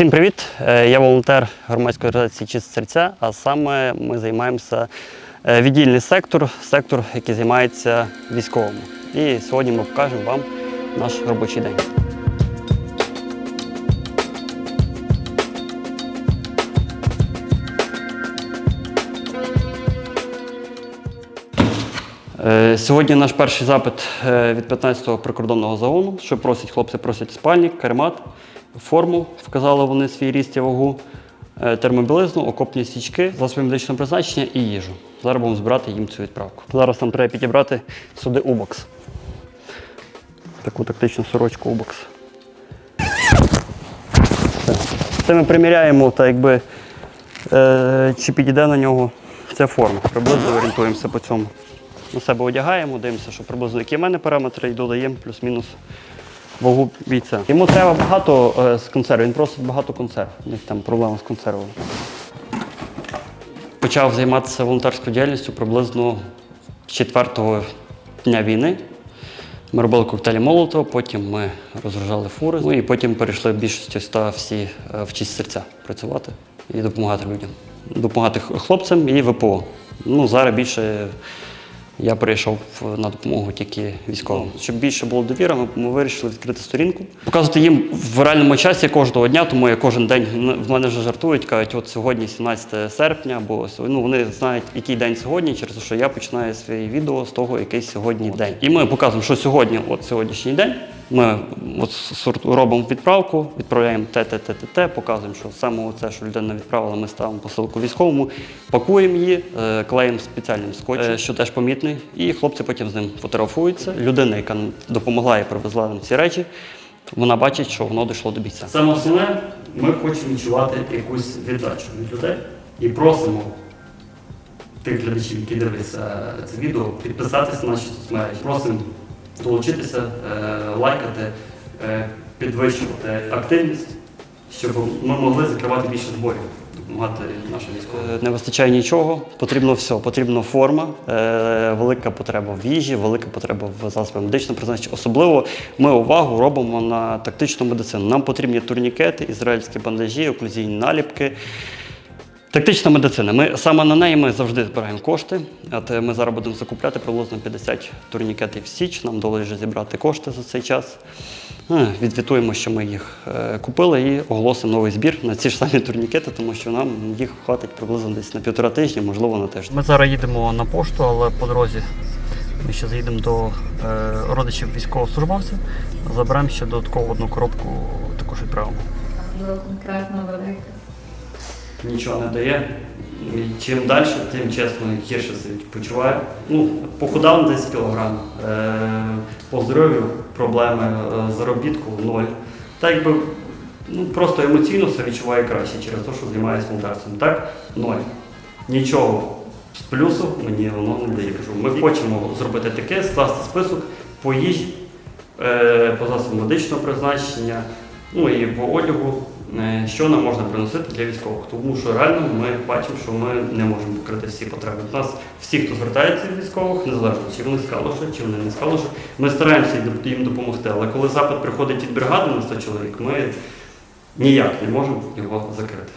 Всім привіт! Е, Я волонтер громадської організації Чисте серця, а саме ми займаємося е, віддільний сектор, сектор, який займається військовими. І сьогодні ми покажемо вам наш робочий день. Е, Сьогодні наш перший запит від 15-го прикордонного загону, що просять хлопці, просять спальник, каремат, форму, вказали вони свій ріст і вагу, е, термобілизну, окопні стічки, засоби медичного призначення і їжу. Зараз будемо збирати їм цю відправку. Зараз нам треба підібрати сюди убокс. Таку тактичну сорочку убокс. Це ми приміряємо, так якби, е, чи підійде на нього ця форма. Приблизно орієнтуємося по цьому. На себе одягаємо, дивимося, що приблизно які в мене параметри, і додаємо плюс-мінус вагу бійця. Йому треба багато е, з консерв, він просить багато консерв. У них там проблема з консервами. Почав займатися волонтерською діяльністю приблизно з четвертого дня війни. Ми робили коктейлі Молотова, потім ми розгружали фури, ну і потім перейшли більшості ста всі е, в честь серця працювати і допомагати людям. Допомагати хлопцям і ВПО. Ну, зараз більше я прийшов на допомогу тільки військовим. Щоб більше було довіри, ми, ми вирішили відкрити сторінку. Показувати їм в реальному часі кожного дня, тому я кожен день в мене вже жартують, кажуть, от сьогодні 17 серпня, або сьо- ну, вони знають, який день сьогодні, через те, що я починаю своє відео з того, який сьогодні день. І ми показуємо, що сьогодні, от сьогоднішній день. Ми от робимо відправку, відправляємо те, те, те, те, те, показуємо, що саме це, що людина відправила, ми ставимо посилку військовому, пакуємо її, е, клеїмо спеціальним скотчем, е, що теж помітний, і хлопці потім з ним фотографуються. Людина, яка допомогла і привезла нам ці речі, вона бачить, що воно дійшло до бійця. Саме основне, ми хочемо відчувати якусь віддачу від людей і просимо тих глядачів, які дивляться це відео, підписатися на наші соцмережі. Просимо долучитися, е, лайкати, е, підвищувати активність, щоб ми могли закривати більше зборів, допомагати нашим військовим. Не вистачає нічого, потрібно все. Потрібна форма, е, велика потреба в їжі, велика потреба в засобах медичного призначення. Особливо ми увагу робимо на тактичну медицину. Нам потрібні турнікети, ізраїльські бандажі, оклюзійні наліпки. Тактична медицина. Ми саме на неї ми завжди збираємо кошти. От е, ми зараз будемо закупляти приблизно 50 турнікетів в Січ. Нам вдалося вже зібрати кошти за цей час. Е, Відвітуємо, що ми їх е, купили і оголосимо новий збір на ці ж самі турнікети, тому що нам їх хватить приблизно десь на півтора тижня, можливо, на тиждень. Ми зараз їдемо на пошту, але по дорозі ми ще заїдемо до е, родичів військовослужбовців. Заберемо ще додатково одну коробку, також відправимо. Було конкретно велике. Нічого не дає. І чим далі, тим чесно гірше себе почуваю. Ну, похудав 10 кілограм, е, по здоров'ю проблеми, е, заробітку ноль. Так якби ну, просто емоційно себе відчуваю краще через те, що займаюся волонтерством. Так, ноль. Нічого з плюсу мені воно не дає. Кажу, Ми хочемо зробити таке, скласти список по е, по засобам медичного призначення, ну і по одягу, що нам можна приносити для військових. Тому що реально ми бачимо, що ми не можемо покрити всі потреби. У нас всі, хто звертається до військових, незалежно чи вони скалоші, чи вони не скалоші, ми стараємося їм допомогти. Але коли запит приходить від бригади на 100 чоловік, ми ніяк не можемо його закрити.